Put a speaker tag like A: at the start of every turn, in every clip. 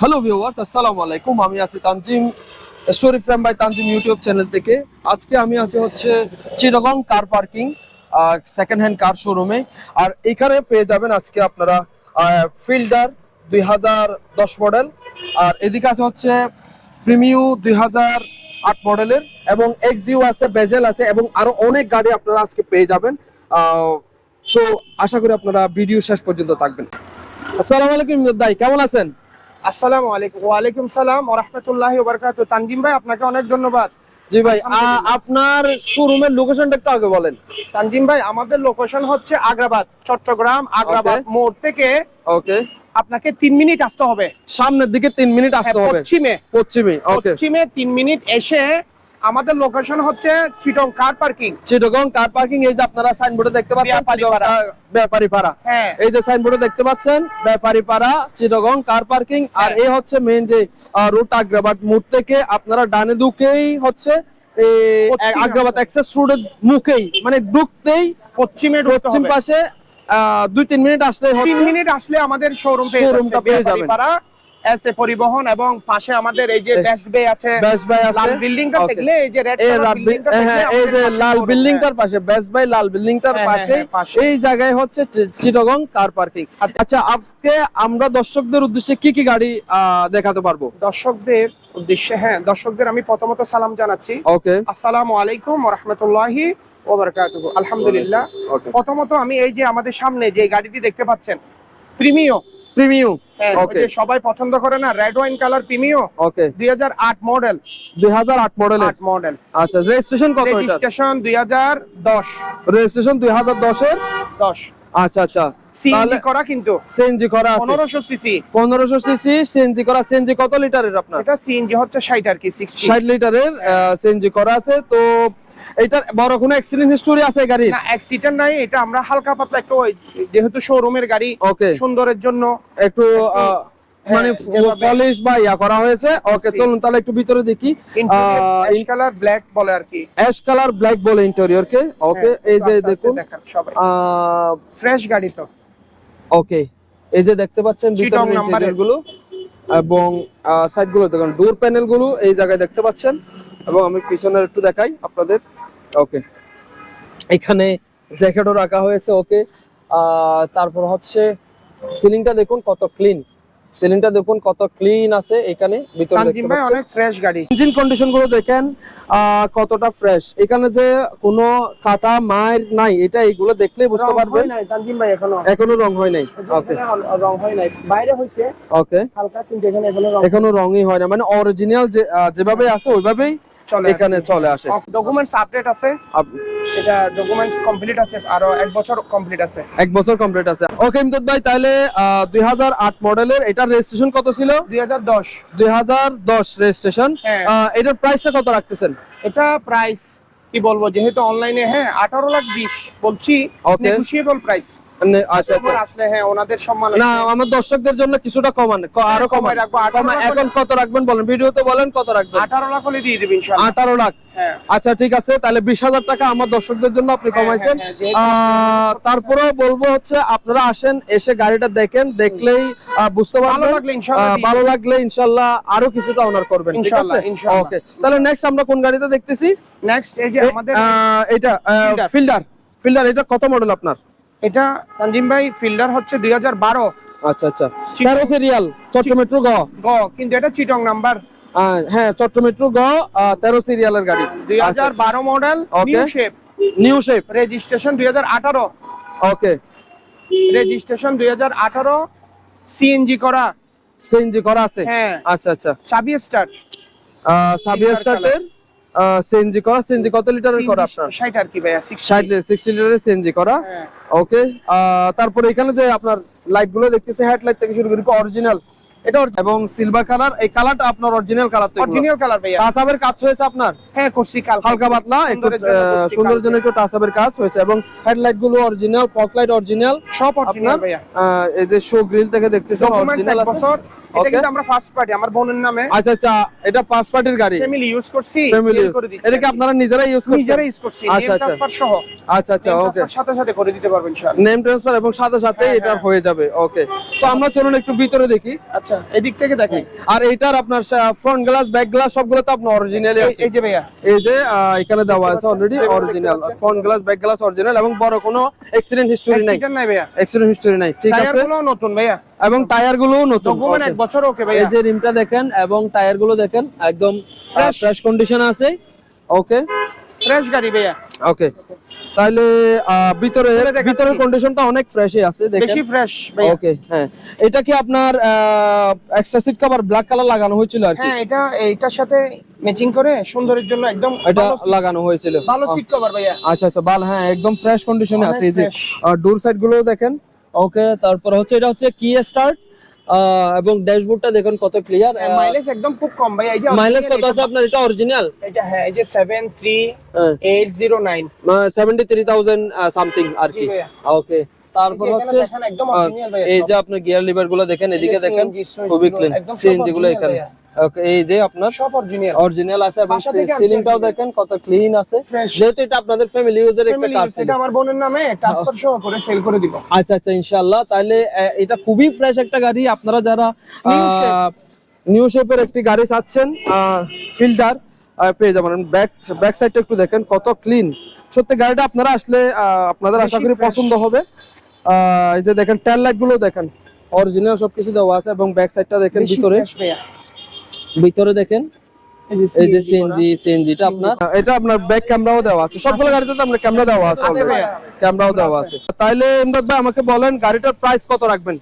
A: Hello viewers আসসালামু আলাইকুম আমি আছি Tanzim story frame by Tanzim YouTube channel থেকে। আজকে আমি আছি হচ্ছে Chittagong car parking second hand car শোরুমে আর এখানে পেয়ে যাবেন আজকে আপনারা ফিল্ডার দুই হাজার দশ মডেল আর এদিকে আছে হচ্ছে প্রিমিউ দুই আট মডেলের এবং এক্সিউ আছে বেজেল আছে, এবং আরও অনেক গাড়ি আপনারা আজকে পেয়ে যাবেন। সো আশা করি আপনারা ভিডিও শেষ পর্যন্ত থাকবেন। আসসালামু আলাইকুম দাই কেমন আছেন?
B: আসসালামু আলাইকুম। ওয়ালাইকুম সালাম রাহমাতুল্লাহি তানজিম ভাই আপনাকে অনেক ধন্যবাদ।
A: জি ভাই আপনার শোরুমের লোকেশনটা একটু আগে বলেন।
B: তানজিম ভাই আমাদের লোকেশন হচ্ছে আগ্রাবাদ চট্টগ্রাম আগ্রাবাদ মোড় থেকে
A: ওকে
B: আপনাকে তিন মিনিট আসতে হবে।
A: সামনের দিকে তিন মিনিট আসতে
B: হ্যাঁ,
A: হবে।
B: পশ্চিমে।
A: পশ্চিমে ওকে
B: পশ্চিমে তিন মিনিট এসে আমাদের লোকেশন হচ্ছে Chittagong car parking
A: Chittagong car parking এই যে আপনারা সাইনবোর্ডে দেখতে পাচ্ছেন
B: ব্যাপারী পাড়া। হ্যাঁ
A: এই যে সাইনবোর্ডে দেখতে পাচ্ছেন ব্যাপারী পাড়া চিটগং কার পার্কিং আর
B: হ্যাঁ।
A: এই হচ্ছে মেইন যে রুট আগ্রাবাদ মোড় থেকে আপনারা ডানে দুকেই হচ্ছে আগ্রাবাদ অ্যাক্সেস রোডের মুখেই মানে ঢুকতেই
B: পশ্চিমে
A: পশ্চিম পাশে দুই তিন মিনিট আসলে
B: তিন মিনিট আসলে আমাদের শোরুম পেয়ে
A: Showroom টা পেয়ে যাবেন।
B: এসে পরিবহন এবং পাশে আমাদের এই যে বেস্ট বে আছে
A: বেস্ট বাই আছে।
B: লাল বিল্ডিংটা দেখলে এই যে রেড বিল্ডিংটা
A: হ্যাঁ এই যে লাল বিল্ডিংটার পাশে বেস্ট বাই লাল বিল্ডিংটার
B: হ্যাঁ, হ্যাঁ,
A: পাশে
B: হ্যাঁ,
A: এই জায়গায় হচ্ছে চিটাগং কার পার্কিং
B: আচ্ছা।
A: আজকে আমরা দর্শকদের উদ্দেশ্যে কি কি গাড়ি দেখাতে পারব?
B: দর্শকদের উদ্দেশ্যে হ্যাঁ দর্শকদের আমি প্রথমত সালাম জানাচ্ছি।
A: ওকে
B: আসসালামু আলাইকুম ওয়া রাহমাতুল্লাহি ওয়া বারাকাতুহু। আলহামদুলিল্লাহ। প্রথমত আমি এই যে আমাদের সামনে যে গাড়িটি দেখতে পাচ্ছেন
A: প্রিমিয়াম।
B: হ্যাঁ, ওই
A: ওকে
B: সবাই পছন্দ করে না red wine colour Premio.
A: Okay
B: 2008 model
A: 2008 মডেলের
B: 8 মডেল
A: আচ্ছা রেজিস্ট্রেশন কত এটা
B: রেজিস্ট্রেশন 2010
A: রেজিস্ট্রেশন 2010 এর?
B: 10
A: আচ্ছা আচ্ছা।
B: সিএনজি করা কিন্তু।
A: সিএনজি করা আছে।
B: 1500 সিসি
A: 1500 সিসি সিএনজি করা। সিএনজি কত লিটারের আপনার?
B: এটা সিএনজি হচ্ছে 60 আর কি 60
A: 60 লিটারের সিএনজি করা আছে। তো এটার বড় কোনো অ্যাক্সিডেন্ট হিস্টোরি আছে গাড়ির?
B: না অ্যাক্সিডেন্ট নাই এটা আমরা হালকা পাতলা একটু যেহেতু শোরুমের গাড়ি
A: ওকে
B: সুন্দরের জন্য।
A: একটু
B: হ্যাঁ,
A: মানে পলিশ বা ইয়া করা হয়েছে। ওকে। চলুন তাহলে একটু ভিতরে দেখি।
B: অ্যাশ কালার ব্ল্যাক বলে আর কি।
A: অ্যাশ কালার ব্ল্যাক বলে ইন্টেরিয়র কে। ওকে
B: হ্যাঁ,
A: এই যে দেখুন
B: সবাই। ফ্রেশ গাড়ি তো।
A: ওকে এই যে দেখতে পাচ্ছেন
B: Chittagong
A: ইন্টেরিয়রগুলো এবং সাইডগুলো দেখুন ডোর প্যানেলগুলো এই জায়গায় দেখতে পাচ্ছেন। এবং আমি পিছনের একটু দেখাই আপনাদের। ওকে এখানে জ্যাকেটও রাখা হয়েছে ওকে তারপর হচ্ছে সিলিংটা দেখুন কত ক্লিন সিলিংটা দেখুন কত ক্লিন আছে এখানে ভিতরে দেখতে
B: ভাই
A: পাচ্ছেন?
B: অনেক ফ্রেশ গাড়ি।
A: ইঞ্জিন কন্ডিশনগুলো দেখেন কতটা ফ্রেশ এখানে যে কোনো কাটা মায়ের নাই এটা এইগুলো দেখলেই বুঝতে পারবেন।
B: তানজিম ভাই এখনও?
A: এখনও রং হয় নাই ওকে
B: রং হয় নাই। বাইরে হইছে
A: ওকে
B: হালকা কিন্তু এখানে এখনও রং
A: এখনও রঙই হয় না মানে অরিজিনাল যে যেভাবে আছে ওইভাবেই
B: চলে
A: এখানে চলে আসে।
B: ডকুমেন্টস আপডেট আছে। এটা ডকুমেন্টস কমপ্লিট আছে আরও এক বছর কমপ্লিট আছে।
A: এক বছর কমপ্লিট আছে। ওকে ইমদাদ ভাই তাহলে দুই হাজার আট মডেলের এটার রেজিস্ট্রেশন কত ছিল?
B: 2010
A: দুই হাজার দশ রেজিস্ট্রেশন। এটার প্রাইসটা কত রাখতেছেন?
B: এটা প্রাইস কি বলব যেহেতু অনলাইনে হ্যাঁ 18 লাখ 20 বলছি. নেগোশিয়েবল প্রাইস
A: আচ্ছা আচ্ছা।
B: আসলে হ্যাঁ ওনাদের সম্মান
A: না আমার দর্শকদের জন্য কিছুটা কমান আরও
B: হ্যাঁ, রাখব, 18
A: কমা-
B: লাখ
A: এখন কত রাখবেন বলেন? ভিডিওতে বলেন কত রাখবেন?
B: 18 লাখ হলে দিয়ে দেব ইনশাআল্লাহ।
A: আঠারো লাখ।
B: হ্যাঁ।
A: আচ্ছা ঠিক আছে তাহলে বিশ হাজার টাকা আমার দর্শকদের জন্য আপনি
B: হ্যাঁ,
A: কমাইছেন।
B: হ্যাঁ, হ্যাঁ,
A: আহ, তারপরেও বলব হচ্ছে আপনারা আসেন এসে গাড়িটা দেখেন দেখলেই বুঝতে
B: ভালো
A: পারবেন।
B: লাগলে ইনশাআল্লাহ
A: ভালো লাগলে ইনশাল্লাহ আরও কিছুটা অনার করবেন ঠিক আছে? ওকে তাহলে নেক্সট আমরা কোন গাড়িতে দেখতেছি?
B: নেক্সট এই যে আমাদের
A: আহ, এটা ফিল্ডার ফিল্ডার এটা কত মডেল আপনার?
B: এটা তানজিম ভাই ফিল্ডার হচ্ছে 2012
A: আচ্ছা আচ্ছা।
B: চিটং।
A: তেরো সিরিয়াল চট্টমেট্রো গ
B: গ কিন্তু এটা চিটং নাম্বার
A: হ্যাঁ চট্টমেট্রো গ আহ, তেরো সিরিয়ালের গাড়ি। আচ্ছা,
B: 2012 model new shape
A: new shape
B: registration 2018
A: okay
B: registration 2018 CNG করা।
A: সিএনজি করা আছে?
B: হ্যাঁ।
A: আচ্ছা আচ্ছা।
B: চাবি স্টার্ট Silver
A: স্টার্টের সিএনজি করা। সিএনজি কত লিটারের করা আপনার?
B: 60 আর কি ভাইয়া
A: 60
B: 60
A: লিটারের সিএনজি করা।
B: হ্যাঁ।
A: ওকে তারপরে এখানে যে আপনার লাইটগুলো দেখতেছে হেডলাইট থেকে শুরু করে অরিজিনাল এটা এবং সিলভার কালার এই কালারটা আপনার অরিজিনাল কালার তো
B: অরিজিনাল কালার ভাইয়া।
A: টাসাবের কাজ হয়েছে আপনার?
B: হ্যাঁ করছি কাল
A: হালকা পাতলা একটু
B: সুন্দরের জন্য
A: একটু টাসাবের কাজ হয়েছে। এবং হেডলাইটগুলো অরিজিনাল ফগ লাইট অরিজিনাল
B: সব অরিজিনাল
A: আপনার
B: ভাইয়া।
A: এই যে শো গ্রিল থেকে দেখতেছেন অরিজিনাল আছে।
B: এটা কিন্তু আমরা ফার্স্ট পার্টি আমার বোনের নামে
A: আচ্ছা আচ্ছা এটা পাঁচ পার্টির গাড়ি?
B: ফ্যামিলি ইউজ করছি
A: ফ্যামিলি এটা কি আপনারা নিজেরা ইউজ করছেন?
B: নিজেরা ইউজ করছি
A: আচ্ছা, আচ্ছা।
B: ট্রান্সফার সহ।
A: আচ্ছা আচ্ছা ওকে
B: সাথে সাথে করে দিতে পারবেন ইনশাআল্লাহ
A: নেম ট্রান্সফার এবং সাথে সাথে
B: হ্যাঁ,
A: এটা
B: হ্যাঁ।
A: হয়ে যাবে ওকে তো আমরা চলুন একটু ভিতরে দেখি।
B: আচ্ছা এদিক থেকে দেখাই
A: আর এটার আপনার ফ্রন্ট গ্লাস ব্যাক গ্লাস সবগুলো তো আপনার অরিজিনালি
B: এই-
A: আছে।
B: এই যে ভাইয়া।
A: এই যে এখানে দেওয়া আছে already original front glass back glass original এবং বড় কোনো অ্যাক্সিডেন্ট হিস্টরি নাই।
B: অ্যাক্সিডেন্ট নাই ভাইয়া।
A: অ্যাক্সিডেন্ট হিস্টরি নাই ঠিক আছে?
B: গুলো নতুন ভাইয়া।
A: এবং টায়ার গুলোও নতুন।
B: এক বছর ওকে
C: ভাই
B: এই
C: যে রিমটা দেখেন এবং টায়ারগুলো দেখেন একদম
B: Fresh.
C: ফ্রেশ কন্ডিশন আছে।
A: ওকে
B: ফ্রেশ গাড়ি ভাইয়া।
A: ওকে তাহলে ভিতরে ভিতরের কন্ডিশনটা অনেক ফ্রেশই আছে দেখেন।
B: বেশি ফ্রেশ ভাইয়া।
A: ওকে হ্যাঁ। এটা কি আপনার extra seat cover black colour লাগানো হয়েছিল আর কি?
B: হ্যাঁ এটা এইটার সাথে ম্যাচিং করে সুন্দরের জন্য একদম
A: এটা লাগানো হয়েছিল।
B: ভালো সিট কভার ভাইয়া।
A: আচ্ছা আচ্ছা ভালো হ্যাঁ একদম ফ্রেশ কন্ডিশনে আছে এই যে। ডোর সাইডগুলো দেখেন।
C: ওকে তারপর হচ্ছে এটা হচ্ছে কি স্টার্ট এবং ড্যাশবোর্ডটা দেখুন কত ক্লিয়ার
B: মাইলেজ একদম খুব কম ভাইয়া এই যে
C: মাইলেজ কত আছে আপনার? এটা অরিজিনাল
B: এটা হ্যাঁ এই যে 73809
C: সেভেন্টি থ্রি থাউজেন্ড সামথিং আর কি। ওকে তারপর হচ্ছে এই যে আপনার গিয়ার লিভারগুলো দেখেন এদিকে দেখেন খুবই ক্লিন সিএনজি গুলো এখানে। এই যে আপনার
B: সব অরিজিনাল
C: অরিজিনাল আছে এবং সিলিংটাও দেখেন কত ক্লিন আছে। যেহেতু এটা আপনাদের ফ্যামিলি ইউজের একটা
B: এটা আমার বোনের নামে ট্রান্সফার সহ করে সেল করে দিব।
C: আচ্ছা আচ্ছা ইনশাআল্লাহ। তাহলে এটা খুবই ফ্রেশ একটা গাড়ি। আপনারা যারা
A: নিউ শেপের একটি গাড়ি চাচ্ছেন ফিল্টার পেয়ে যাবেন। ব্যাক ব্যাক সাইডটা একটু দেখেন কত ক্লিন সত্যি গাড়িটা আপনারা আসলে আপনাদের আশা করি পছন্দ হবে। এই যে দেখেন টেল লাইটগুলো দেখেন। অরিজিনাল সবকিছু দেওয়া আছে এবং ব্যাক সাইডটা দেখেন ভিতরে।
C: ভিতরে দেখেন।
B: এই যে
C: সিএনজি সিএনজিটা আপনার।
A: হ্যাঁ, এটা আপনার ব্যাক ক্যামেরাও দেওয়া আছে। সবগুলো গাড়িতে তো আপনার ক্যামেরা দেওয়া আছে ক্যামেরাও দেওয়া আছে। তাইলে ইমদাদ ভাই আমাকে বলেন গাড়িটার প্রাইস কত রাখবেন?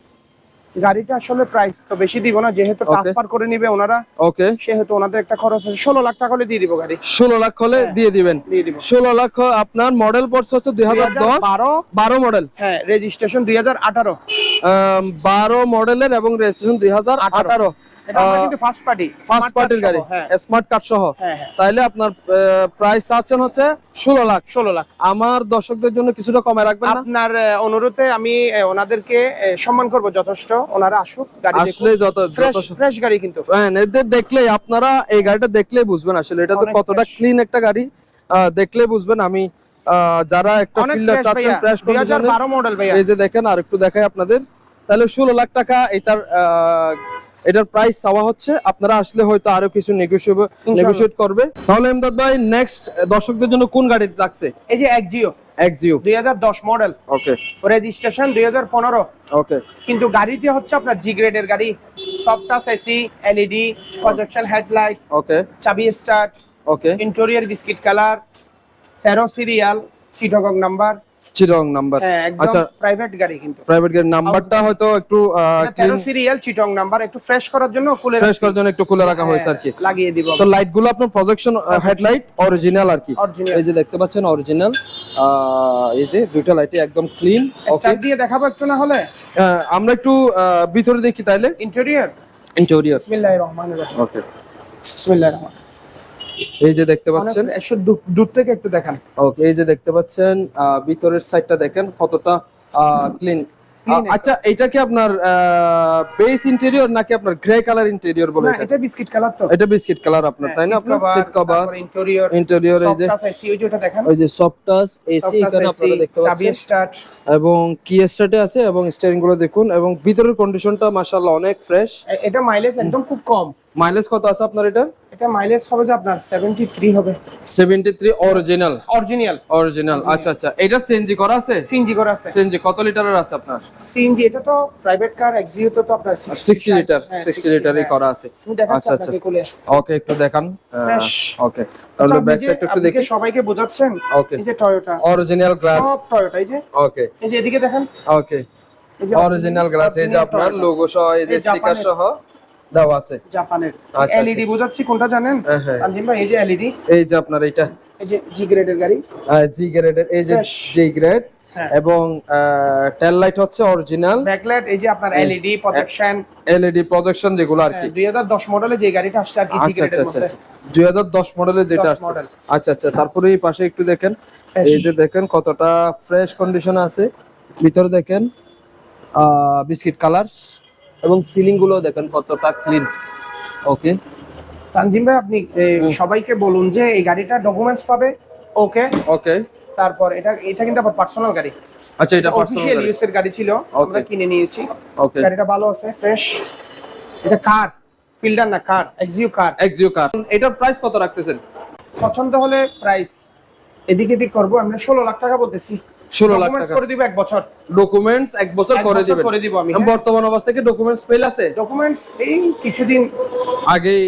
B: গাড়িটা আসলে প্রাইস তো বেশি দিব না যেহেতু ট্রান্সফার করে নিবে ওনারা।
A: ওকে
B: সেহেতু ওনাদের একটা খরচ আছে। 16 লাখ টাকা হলে দিয়ে দিব গাড়ি।
A: 16 লাখ হলে হ্যাঁ,
B: দিয়ে দিবেন।
A: 16 লাখ আপনার মডেল পড়ছে হচ্ছে 2010
B: 12
A: 12 মডেল
B: হ্যাঁ রেজিস্ট্রেশন 2018
A: 12 মডেলের এবং রেজিস্ট্রেশন
B: 2018 ফার্স্ট পার্টি
A: ফার্স্ট পার্টির গাড়ি
B: হ্যাঁ।
A: স্মার্ট কার্ড সহ।
B: হ্যাঁ হ্যাঁ।
A: আপনার প্রাইস চাচ্ছেন হচ্ছে ষোলো লাখ।
B: ষোলো লাখ।
A: আমার দর্শকদের জন্য কিছুটা কমে রাখবেন
B: আপনার অনুরোধে আমি ওনাদেরকে সম্মান করব যথেষ্ট। ওনারা আসুক
A: আসলে যত যত
B: ফ্রেশ গাড়ি কিন্তু।
A: হ্যাঁ এদের দেখলে আপনারা এই গাড়িটা দেখলেই বুঝবেন আসলে। এটা তো কতটা ক্লিন একটা গাড়ি। দেখলে বুঝবেন আমি যারা একটা ফিল্ডার চাচ্ছেন ফ্রেশ
B: দুই হাজার বারো মডেল ভাইয়া।
A: এই যে দেখেন আর একটু দেখাই আপনাদের। তাহলে ষোলো লাখ টাকা এটার আহ, এটার প্রাইস চাওয়া হচ্ছে। আপনারা আসলে হয়তো আরও কিছু নেগোসিয়েট করবে। তাহলে এমদাদ ভাই নেক্সট দর্শকদের জন্য কোন গাড়ি লাগছে?
B: এই যে এক্সিও
A: এক্সিও
B: দুই হাজার দশ মডেল
A: ওকে
B: রেজিস্ট্রেশন দুই হাজার পনেরো।
A: ওকে
B: কিন্তু গাড়িটি হচ্ছে আপনার জি গ্রেডের গাড়ি। Soft touch AC LED projection headlight
A: okay
B: চাবি start
A: okay
B: interior biscuit colour তেরো সিরিয়াল সিটকক নাম্বার
A: চিরং নাম্বার
B: হ্যাঁ
A: আচ্ছা
B: প্রাইভেট গাড়ি কিন্তু।
A: প্রাইভেট গাড়ির নাম্বারটা হয়তো একটু ক্লিন
B: সিরিয়াল চিটং নাম্বার একটু ফ্রেশ করার জন্য খুলে
A: ফ্রেশ করার জন্য একটু খুলে রাখা হয়েছে আর কি।
B: হ্যাঁ, লাগিয়ে দিব।
A: তো লাইটগুলো আপনার প্রজেকশন হেডলাইট অরিজিনাল আর কি।
C: এই যে দেখতে পাচ্ছেন অরিজিনাল
A: এই যে দুইটা লাইটই একদম ক্লিন ওকে
B: দিয়ে দেখাবো একটু না হলে?
A: আমরা একটু ভিতরে দেখি তাইলে।
B: ইন্টেরিয়র
C: ইন্টেরিয়র
B: বিসমিল্লাহির রহমানির রহিম।
A: ওকে
B: বিসমিল্লাহির রহমান।
A: এই যে দেখতে পাচ্ছেন?
B: একশো দূর- থেকে একটু দেখান।
A: ওকে এই যে দেখতে পাচ্ছেন ভিতরের সাইডটা দেখেন কতটা ক্লিন আচ্ছা এটা কি আপনার বেস ইন্টেরিয়র নাকি আপনার গ্রে কালার ইন্টেরিয়র বলে এটা?
B: বিস্কিট কালার তো।
A: এটা বিস্কিট কালার আপনার তাই না আপনার? সিট কভার
B: ইন্টেরিয়র
A: ইন্টেরিয়র এই যে
B: ওই যে
C: সফট টাচ এসি এখানে আপনারা দেখতে
B: চাবি
C: পাচ্ছেন।
B: স্টার্ট
A: এবং কি স্টার্টে আছে এবং স্টিয়ারিংগুলো দেখুন এবং ভিতরের কন্ডিশনটা মাশাআল্লাহ অনেক ফ্রেশ
B: এটা মাইলেজ একদম খুব কম।
A: মাইলেজ কত আছে আপনার এটা
B: এটা মাইলেজ হবে যে আপনার 73 হবে।
A: 73 অরিজিনাল
B: অরিজিনাল
A: অরিজিনাল আচ্ছা আচ্ছা। এটা সিএনজি করা আছে?
B: সিএনজি করা আছে।
A: সিএনজি কত লিটারের আছে আপনার?
B: সিএনজি এটা তো প্রাইভেট কার এক্সিও তো আপনার
A: 60 লিটার
B: হ্যাঁ,
A: 60 লিটারই। করা আছে। আচ্ছা, আচ্ছা। ওকে একটু দেখান। ওকে
B: আচ্ছা,
A: তাহলে ব্যাক সাইডটা একটু দেখি।
B: সবাইকে বোঝাচ্ছেন
A: ওকে
B: এই যে টয়োটা
A: অরিজিনাল গ্লাস
B: সব টয়োটা এই যে।
A: ওকে
B: এই যে এদিকে দেখেন।
A: ওকে অরিজিনাল গ্লাস এই যে আপনার লোগো সহ এই যে স্টিকার সহ। দেওয়া আছে।
B: জাপানের।
A: আচ্ছা,
B: এলইডি বোঝাচ্ছি কোনটা জানেন?
A: হ্যাঁ, হ্যাঁ।
B: তানজিম ভাই এই যে এলইডি?
A: এই যে আপনার এটা
B: এই যে জি গ্রেডের গাড়ি।
A: জি গ্রেডের এই যে। জি গ্রেড
B: হ্যাঁ।
A: এবং টেল লাইট হচ্ছে অরিজিনাল
B: ব্যাকলাইট এই যে আপনার এলইডি প্রজেকশন
A: এলইডি প্রজেকশন যেগুলো আর কি।
B: 2010 মডেলে যে গাড়িটা আসছে আর কি জি
A: আচ্ছা আচ্ছা
B: গ্রেডের
A: আচ্ছা।
B: মধ্যে
A: দুই হাজার দশ মডেলের যেটা
B: 10
A: আছে
B: model।
A: আচ্ছা আচ্ছা তারপরে এই পাশে একটু দেখেন। এই যে দেখেন কতটা ফ্রেশ কন্ডিশন আছে। ভিতরে দেখেন বিস্কিট কালার।
C: এবং সিলিংগুলো দেখেন কতটা ক্লিন ওকে
B: তানজিম ভাই আপনি সবাইকে বলুন যে এই গাড়িটা ডকুমেন্টস পাবে ওকে
A: ওকে
B: তারপর এটা এটা কিন্তু আবার পার্সোনাল গাড়ি।
A: আচ্ছা এটা
B: অফিসিয়াল
A: পার্সোনাল
B: ইউজ এর গাড়ি ছিল আমরা কিনে নিয়েছি।
A: ওকে
B: গাড়িটা ভালো আছে ফ্রেশ এটা কার ফিল্ডার না কার এক্সিউ কার
A: এক্সিও কার এটার প্রাইস কত রাখতেছেন?
B: পছন্দ হলে প্রাইস এদিক এদিক করব আমরা ষোলো লাখ টাকা বলতেছি।
A: 16 লাখ টাকা।
B: করে দিব এক বছর।
A: ডকুমেন্টস এক বছর করে দিবেন।
B: করে দিব আমি, হ্যাঁ।
A: বর্তমান অবস্থা থেকে ডকুমেন্টস ফেল আছে?
B: ডকুমেন্টস এই কিছুদিন
A: আগেই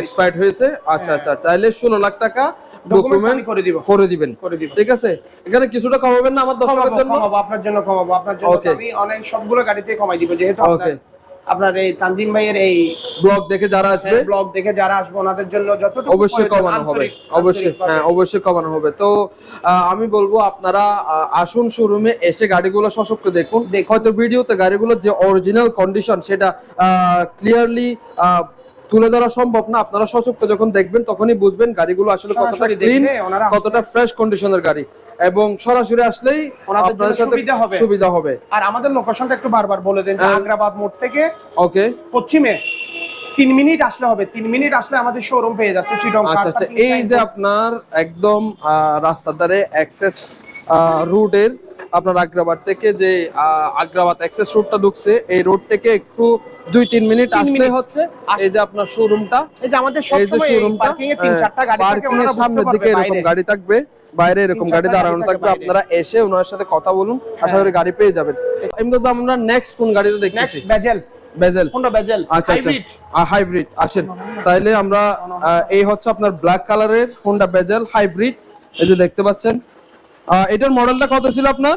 A: এক্সপায়ার্ড হয়েছে। আচ্ছা আচ্ছা তাহলে ষোলো লাখ টাকা
B: ডকুমেন্টস করে দিব।
A: করে দিবেন।
B: করে দিব।
A: ঠিক আছে? এখানে কিছুটা কমাবেন না আমার দশ
B: কমাবো
A: জন্য?
B: কমাবো আপনার জন্য কমাবো আপনার জন্য. আমি অনেক সবগুলো গাড়িতে কমাই দিব যেহেতু আপনার. আপনার এই তানজিম ভাইয়ের এই
A: ব্লগ দেখে যারা আসবে
B: ব্লগ দেখে যারা আসবে ওনাদের জন্য যতটুকু
A: অবশ্যই কমানো হবে। অবশ্যই হ্যাঁ অবশ্যই কমানো হবে। তো আমি বলব আপনারা আসুন শোরুমে এসে গাড়িগুলো সশক্ত দেখুন। হয়তো ভিডিওতে গাড়িগুলোর যে অরিজিনাল কন্ডিশন সেটা ক্লিয়ারলি তুলে ধরা সম্ভব না। আপনারা সশক্ত যখন দেখবেন তখনই বুঝবেন গাড়িগুলো আসলে কতটা ক্লিন
B: ওনারা
A: কতটা ফ্রেশ কন্ডিশনের গাড়ি। এবং সরাসরি আসলেই আপনাদের সাথে
B: সুবিধা হবে।
A: সুবিধা হবে।
B: আর আমাদের লোকেশনটা একটু বারবার বলে দেন
A: হ্যাঁ।
B: আগ্রাবাদ মোড় থেকে
A: ওকে।
B: পশ্চিমে তিন মিনিট আসলে হবে। তিন মিনিট আসলে আমাদের শোরুম পেয়ে যাচ্ছে
A: আচ্ছা আচ্ছা। এই যে আপনার একদম রাস্তার ধারে অ্যাক্সেস রুটের আপনার আগ্রাবাদ থেকে যে আগ্রাবাদ অ্যাক্সেস রোডটা ঢুকছে এই রোড থেকে একটু দুই তিন মিনিট আসলে হচ্ছে এই যে আপনার শোরুমটা
B: এই যে আমাদের
A: এই যে
B: সবসময়
A: শোরুমটা
B: পার্কিং এ তিন চারটা গাড়ি থাকে
A: সামনের দিকে এরকম গাড়ি থাকবে। বাইরে এরকম গাড়ি দাঁড়ানো থাকবে আপনারা এসে ওনার সাথে কথা বলুন আশা করি গাড়ি পেয়ে যাবেন। এমনি তো আমরা নেক্সট কোন গাড়িতে দেখতেছি?
B: বেজেল
A: বেজেল
B: হোন্ডা বেজেল
A: আচ্ছা আচ্ছা।
B: হাইব্রিড
A: আসেন। তাইলে আমরা এই হচ্ছে আপনার ব্ল্যাক কালারের হোন্ডা বেজেল হাইব্রিড এই যে দেখতে পাচ্ছেন। এটার মডেলটা কত ছিল আপনার?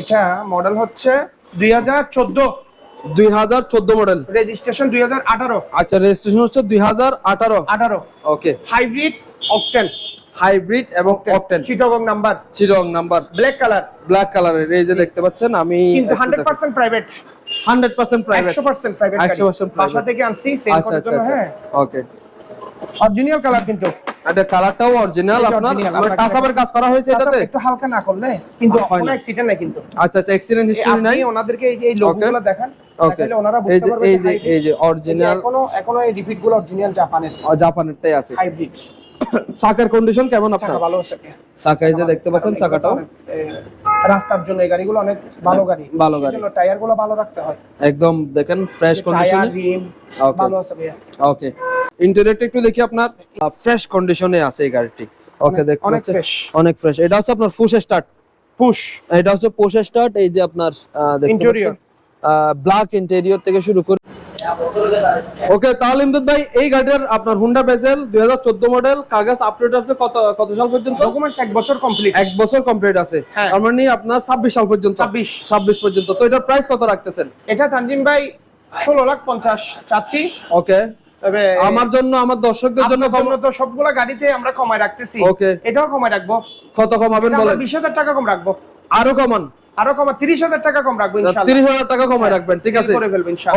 B: এটা মডেল হচ্ছে দুই হাজার চোদ্দ।
A: দুই হাজার চোদ্দ মডেল
B: রেজিস্ট্রেশন দুই হাজার আঠারো।
A: আচ্ছা রেজিস্ট্রেশন হচ্ছে দুই হাজার আঠারো।
B: আঠারো।
A: ওকে
B: হাইব্রিড অকটেন
A: হাইব্রিড এবং অপটেন
B: চিটগং নাম্বার
A: চিরং নাম্বার
B: ব্ল্যাক কালার
A: ব্ল্যাক কালারের এই যে দেখতে পাচ্ছেন আমি
B: কিন্তু hundred percent private
A: hundred percent private
B: একশো পার্সেন্ট প্রাইভেট
A: 100% private।
B: বাসা থেকে আনছি সেল
A: আচ্ছা
B: করার
A: আচ্ছা
B: জন্য
A: আচ্ছা।
B: হ্যাঁ।
A: ওকে
B: অরিজিনাল কালার কিন্তু।
A: এটা কালারটাও অরিজিনাল আপনার
B: original,
A: মানে কাজ করা হয়েছে এটাতে?
B: একটু হালকা না করলে কিন্তু কোনো। অ্যাক্সিডেন্ট নাই কিন্তু।
A: আচ্ছা আচ্ছা অ্যাক্সিডেন্ট হিস্ট্রি নাই
B: আপনি ওনাদেরকে এই যে এই লোগোগুলো দেখান।
A: এই যে এই
B: যে
A: অরিজিনাল
B: এখনও এখনও এই রিপিটগুলো অরিজিনাল জাপানের
A: জাপানেরটাই আছে।
B: হাইব্রিড
A: চাকার কন্ডিশন কেমন আপনার?
B: ভালো আছে
A: চাকা এই যে দেখতে পাচ্ছেন চাকাটাও।
B: রাস্তার জন্য এই গাড়িগুলো অনেক ভালো গাড়ি।
A: ভালো গাড়ি।
B: টায়ারগুলো ভালো রাখতে হয়।
A: একদম দেখেন ফ্রেশ কন্ডিশন.
B: ভালো আছে ভাইয়া।
A: ওকে ইন্টেরিয়রটা একটু দেখি আপনার। ফ্রেশ কন্ডিশনে আছে এই গাড়িটি। ওকে দেখুন
B: অনেক ফ্রেশ
A: অনেক ফ্রেশ এটা হচ্ছে আপনার ফুশ স্টার্ট
B: পুশ
A: এটা হচ্ছে পোশ স্টার্ট এই যে আপনার। পাচ্ছেন? ব্ল্যাক ইন্টেরিয়র থেকে শুরু করে ওকে তাহলে ইমদাদ ভাই এই গাড়ির আপনার হুন্ডা বেজেল 2014 মডেল কাগজ আপডেট আছে কত কত সাল পর্যন্ত?
B: ডকুমেন্টস এক বছর কমপ্লিট
A: এক বছর কমপ্লিট আছে।
B: হ্যাঁ।
A: তার মানে আপনার 26 সাল পর্যন্ত।
B: 26
A: 26 পর্যন্ত। তো এটার প্রাইস কত রাখতেছেন?
B: এটা তানজিম ভাই ষোলো লাখ পঞ্চাশ চাচ্ছি।
A: ওকে।
B: তবে
A: আমার জন্য আমার দর্শকদের জন্য
B: তো সবগুলা গাড়িতে আমরা কমায় রাখতেছি।
A: Okay.
B: এটাও কমায় রাখব।
A: কত কমাবেন বলেন?
B: বিশ হাজার টাকা কম রাখব।
A: আরও কমান।
B: আরও কমা তিরিশ হাজার টাকা কম রাখবেন
A: তিরিশ হাজার টাকা কমে রাখবেন ঠিক আছে?
B: করে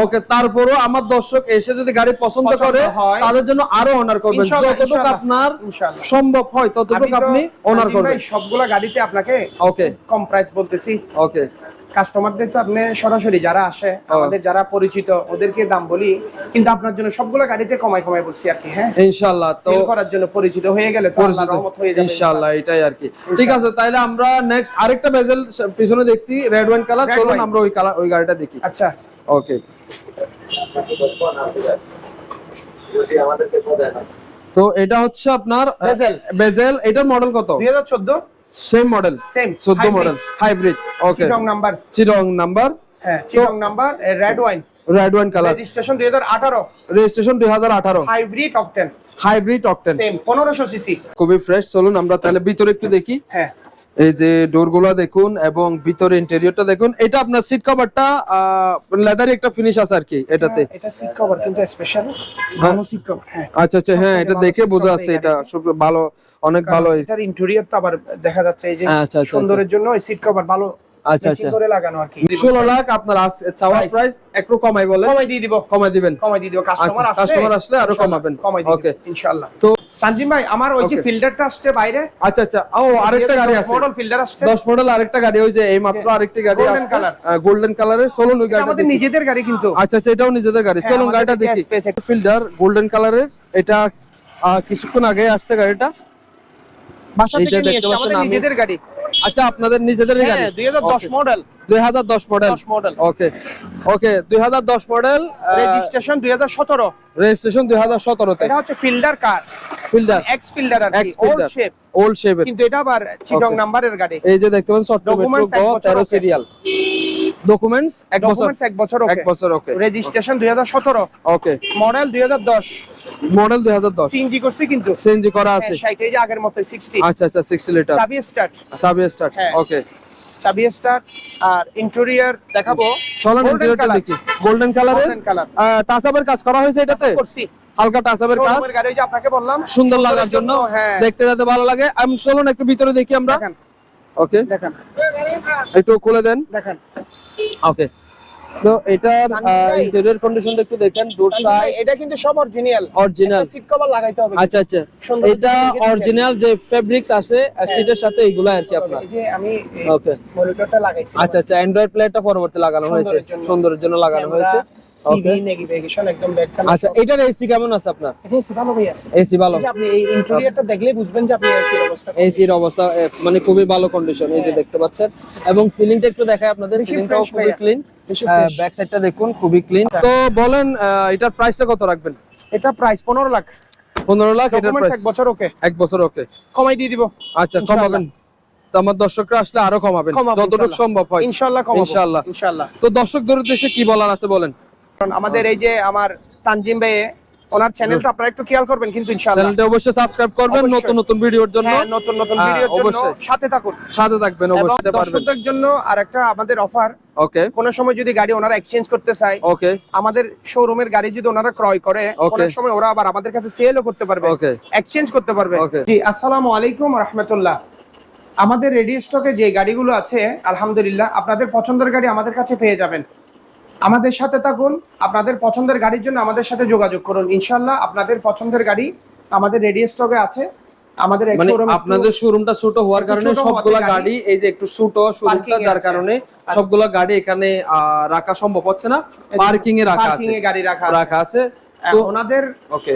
A: ওকে তারপরও আমার দর্শক এসে যদি গাড়ি পছন্দ করে
B: হয়।
A: তাদের জন্য আরও অনার করবেন। যতটুকু আপনার। সম্ভব হয় ততটুকু আপনি অনার করবেন।
B: সবগুলা গাড়িতে আপনাকে
A: ওকে
B: কম প্রাইস বলতেছি।
A: ওকে
B: কাস্টমারদের তো আপনি সরাসরি যারা আসে আমাদের যারা পরিচিত ওদেরকে দাম বলি কিন্তু আপনার জন্য সবগুলা গাড়িতে কমাই কমাই বলছি আর কি হ্যাঁ?
A: ইনশাআল্লাহ তো
B: সেল করার জন্য পরিচিত হয়ে গেলে তো আল্লাহর রহমত হয়ে যাবে।
A: ইনশাআল্লাহ এটাই আর কি। ঠিক আছে তাইলে আমরা নেক্সট আরেকটা বেজেল পিছনে দেখছি রেড ওয়াইন কালার চলুন আমরা ওই কালার ওই গাড়িটা দেখি।
B: আচ্ছা।
A: ওকে তো এটা হচ্ছে আপনার
B: বেজেল
A: বেজেল এটার মডেল কত?
B: দুই হাজার চোদ্দ।
A: Same model
B: same
A: 14 model hybrid okay
B: Chittagong number
A: চিরং number
B: হ্যাঁ Chittagong number red wine
A: red wine colour
B: registration দুই হাজার আঠারো।
A: Registration 2018
B: hybrid octane
A: hybrid octane
B: same 1500 CC
A: খুবই ফ্রেশ চলুন আমরা তাহলে ভিতরে একটু দেখি।
B: হ্যাঁ।
A: এই যে ডোরগুলো দেখুন এবং ভিতরে ইন্টেরিয়রটা দেখুন এটা আপনার সিট কভারটা লেদারি একটা ফিনিশ আছে আর কি এটাতে।
B: এটা সিট কভার কিন্তু স্পেশাল ভালো সিট কভার হ্যাঁ।
A: আচ্ছা আচ্ছা হ্যাঁ এটা দেখে বোঝা যাচ্ছে এটা সব ভালো অনেক ভালো
B: এটার ইন্টেরিয়র তো আবার দেখা যাচ্ছে এই যে
A: আচ্ছা, আচ্ছা,
B: সুন্দরের জন্য এই সিট কভার ভালো
A: আচ্ছা আচ্ছা।
B: করে লাগানো আর কি।
A: ষোলো লাখ আপনার আস- চাওয়া প্রাইস একটু কমাই বলেন।
B: কমাই দিয়ে দিব।
A: কমাই দিবেন।
B: কমাই দিয়ে দিব। কাস্টমার
A: আচ্ছা,
B: আসলে আরও
A: কমাবেন।
B: কমাই দিয়ে
A: Okay.
B: ইনশাআল্লাহ
A: তো
B: তানজিম ভাই আমার ওই যে. ফিল্ডারটা আসছে বাইরে।
A: আচ্ছা আচ্ছা। ও আরেকটা গাড়ি আছে।
B: মডেল ফিল্ডার আসছে।
A: 10 মডেল আরেকটা গাড়ি ওই যে এই মাত্র আরেকটা গাড়ি
B: আসছে
A: গোল্ডেন কালারের চলুন ওই গাড়ি
B: আমাদের নিজেদের গাড়ি কিন্তু।
A: আচ্ছা আচ্ছা এটাও নিজেদের গাড়ি।
B: হ্যাঁ,
A: চলুন গাড়িটা দেখি। ফিল্ডার গোল্ডেন কালারের এটা কিছুক্ষণ আগে আসছে গাড়িটা।
B: বাসা থেকে নিয়ে এসেছে আমাদের নিজেদের গাড়ি।
A: আচ্ছা আপনাদের নিজেদের গাড়ি?
B: হ্যাঁ 2010 model
A: 2010 model
B: 10 model
A: okay okay 2010 model
B: registration 2017
A: registration 2017 তে।
B: এটা হচ্ছে Fielder car
A: Fielder
B: X Fielder আর কি ওল্ড। শেপ
A: ওল্ড শেপের
B: কিন্তু এটা আবার চিটং নাম্বারের গাড়ি।
A: এই যে দেখতে পাচ্ছেন চট্টগ্রাম মেট্রো
B: এক বছর
A: 13 সিরিয়াল ডকুমেন্টস এক বছর।
B: ডকুমেন্টস এক বছর
A: এক
B: ওকে
A: বছর okay
B: registration 2017
A: okay
B: model 2010
A: model 2010
B: CNG করছি কিন্তু।
A: সিএনজি করা আছে।
B: হ্যাঁ, 60 এই যে আগের মতো 60
A: আচ্ছা আচ্ছা 60 লিটার
B: চাবি স্টার্ট
A: সাবি স্টার্ট
B: হ্যাঁ।
A: ওকে
B: চাবি স্টার্ট আর ইন্টেরিয়র দেখাবো।
A: চলেন ইন্টেরিয়রটা দেখি। গোল্ডেন কালারের
B: কালার
A: টাসাবের কাজ করা হয়েছে এটাতে?
B: করছি।
A: হালকা টাসাবের কাজ।
B: শোরুমের গাড়ি যে আপনাকে বললাম।
A: সুন্দর লাগার জন্য।
B: হ্যাঁ।
A: দেখতে যাতে ভালো লাগে। আমি চলুন একটু ভিতরে দেখি আমরা। ওকে
B: দেখেন।
A: একটু খুলে দেন।
B: দেখেন।
A: ওকে তো এটার। ইন্টেরিয়র কন্ডিশনটা একটু দেখেন ডোর সাইড
B: এটা কিন্তু সব অরিজিনাল
A: অরিজিনাল
B: সিট কভার লাগাইতে হবে
A: আচ্ছা আচ্ছা। এটা অরিজিনাল যে ফেব্রিক্স আছে সিটের সাথে এইগুলো আর কি আপনার?
B: যে আমি
A: ওকে
B: মনিটরটা লাগাইছি।
A: আচ্ছা আচ্ছা অ্যান্ড্রয়েড প্লেয়ারটা পরবর্তী লাগানো হয়েছে।
B: সুন্দরের জন্য
A: লাগানো হয়েছে।
B: টিভি নেভিগেশন একদম ব্যাক
A: আচ্ছা এটার এসি কেমন আছে আপনার?
B: এটা এসি ভালো ভাইয়া।
A: এসি ভালো।
B: আপনি এই ইন্টেরিয়রটা দেখলে বুঝবেন যে আপনি এসির অবস্থা
A: এসির অবস্থা মানে খুবই ভালো কন্ডিশন এই যে দেখতে পাচ্ছেন। এবং সিলিংটা একটু দেখাই আপনাদের সিলিংটাও খুবই ক্লিন ব্যাক সাইডটা দেখুন খুবই ক্লিন তো বলেন এটার প্রাইসটা কত রাখবেন?
B: এটা প্রাইস 15 লাখ।
A: পনেরো লাখ এটার প্রাইস
B: এক বছর ওকে।
A: এক বছর ওকে।
B: কমাই দিয়ে দিব।
A: আচ্ছা। কমাবেন। তো আমার দর্শকরা আসলে আরও কমাবেন
B: কমাবো,
A: যতটুকু। সম্ভব হয়।
B: ইনশাআল্লাহ
A: ইনশাআল্লাহ।
B: ইনশাআল্লাহ।
A: তো দর্শকদের উদ্দেশ্যে কি বলার আছে বলেন?
B: আমাদের এই যে আমার তানজিম ভাই ওনার চ্যানেলটা আপনারা একটু খেয়াল করবেন কিন্তু ইনশাআল্লাহ।
A: চ্যানেলটা অবশ্যই সাবস্ক্রাইব করবেন নতুন নতুন ভিডিওর জন্য।
B: হ্যাঁ নতুন নতুন
A: হ্যাঁ,
B: ভিডিওর জন্য
A: অবশ্যই।
B: সাথে থাকুন।
A: সাথে থাকবেন অবশ্যই পারবেন।
B: দর্শকদের জন্য আরেকটা আমাদের অফার
A: ওকে
B: কোন সময় যদি গাড়ি ওনারা এক্সচেঞ্জ করতে চায়
A: ওকে
B: আমাদের শোরুমের গাড়ি যদি ওনারা ক্রয় করে. অনেক সময় ওরা আবার আমাদের কাছে সেলও করতে পারবে।
A: ওকে
B: এক্সচেঞ্জ করতে পারবে. জি আসসালামু আলাইকুম রহমতুল্লাহ। আমাদের রেডি স্টকে যে গাড়িগুলো আছে আলহামদুলিল্লাহ আপনাদের পছন্দের গাড়ি আমাদের কাছে পেয়ে যাবেন। আমাদের সাথে থাকুন আপনাদের পছন্দের গাড়ির জন্য আমাদের সাথে যোগাযোগ করুন। ইনশাল্লাহ আপনাদের পছন্দের গাড়ি আমাদের রেডিও স্টকে আছে। আমাদের
A: মানে আপনাদের শোরুমটা ছোট হওয়ার কারণে সবগুলা
B: গাড়ি-
A: এই যে একটু ছোট শোরুমটা যার কারণে
B: আচ্ছা।
A: সবগুলা গাড়ি এখানে রাখা সম্ভব হচ্ছে না। পার্কিং এ রাখা আছে।
B: গাড়ি রাখা আছে। ওনাদের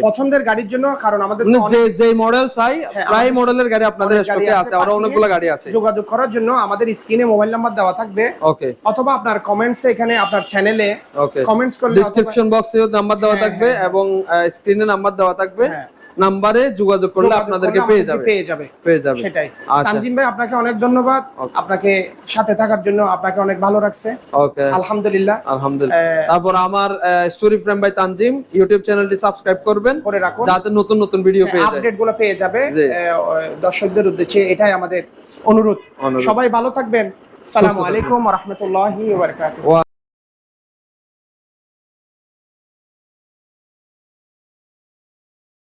B: পছন্দের গাড়ির জন্য কারণ আমাদের
A: মানে যে যে মডেল চাই
B: হ্যাঁ,
A: প্রায় মডেলের গাড়ি আপনাদের
B: গাড়ি
A: স্টকে
B: আছে, আরও
A: অনেকগুলো গাড়ি আছে।
B: যোগাযোগ করার জন্য আমাদের স্ক্রিনে মোবাইল নাম্বার দেওয়া থাকবে।
A: ওকে
B: অথবা আপনার কমেন্টস এখানে আপনার চ্যানেলে কমেন্টস করলে
A: ডেসক্রিপশন বক্সে নাম্বার দেওয়া থাকবে এবং স্ক্রিনে নাম্বার দেওয়া থাকবে। নাম্বারে যোগাযোগ করলে আপনাদেরকে পেয়ে যাবে।
B: পেয়ে যাবে।
A: পেয়ে যাবে।
B: সেটাই।
A: আচ্ছা।
B: তানজিম ভাই আপনাকে অনেক ধন্যবাদ। আপনাকে সাথে থাকার জন্য আপনাকে অনেক ভালো রাখছে
A: ওকে
B: আলহামদুলিল্লাহ।
A: আলহামদুলিল্লাহ। তারপর আমার story frame by Tanzim YouTube চ্যানেলটি সাবস্ক্রাইব করবেন।
B: করে রাখুন।
A: যাতে নতুন নতুন ভিডিও পেয়ে যায়।
B: আপডেটগুলো পেয়ে যাবে। দর্শকদের উদ্দেশ্যে এটাই আমাদের অনুরোধ। সবাই ভালো থাকবেন। সালামু। আলাইকুম রহমতুল্লাহি ওয়া বারাকাতুহু।
A: ওয়া